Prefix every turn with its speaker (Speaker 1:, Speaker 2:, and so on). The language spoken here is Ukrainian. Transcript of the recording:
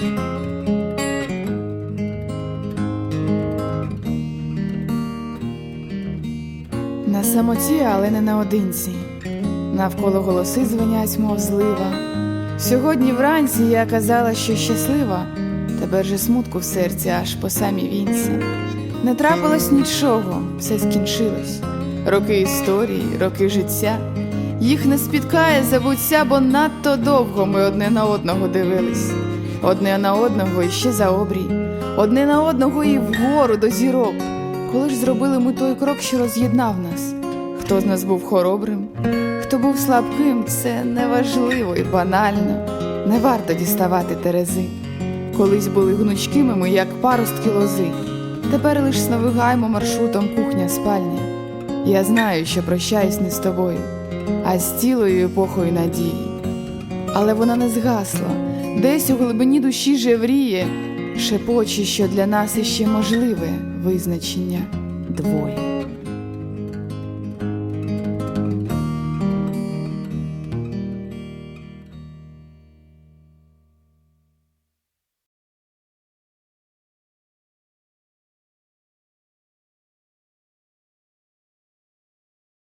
Speaker 1: На самоті, але не наодинці, навколо голоси звенять мов злива. Сьогодні вранці я казала, що щаслива, тепер же смутку в серці аж по самій вінці. Не трапилось нічого, все скінчилось. Роки історії, роки життя. Їх не спіткає забуття, бо надто довго ми одне на одного дивились. Одне на одного і ще за обрій, одне на одного і вгору до зірок. Коли ж зробили ми той крок, що роз'єднав нас? Хто з нас був хоробрим, хто був слабким, це неважливо і банально. Не варто діставати терези. Колись були гнучкими ми, як паростки лози. Тепер лиш сновигаємо маршрутом кухня спальня. Я знаю, що прощаюсь не з тобою, а з цілою епохою надії. Але вона не згасла, десь у глибині душі жевріє, шепоче, що для нас іще можливе визначення двоє.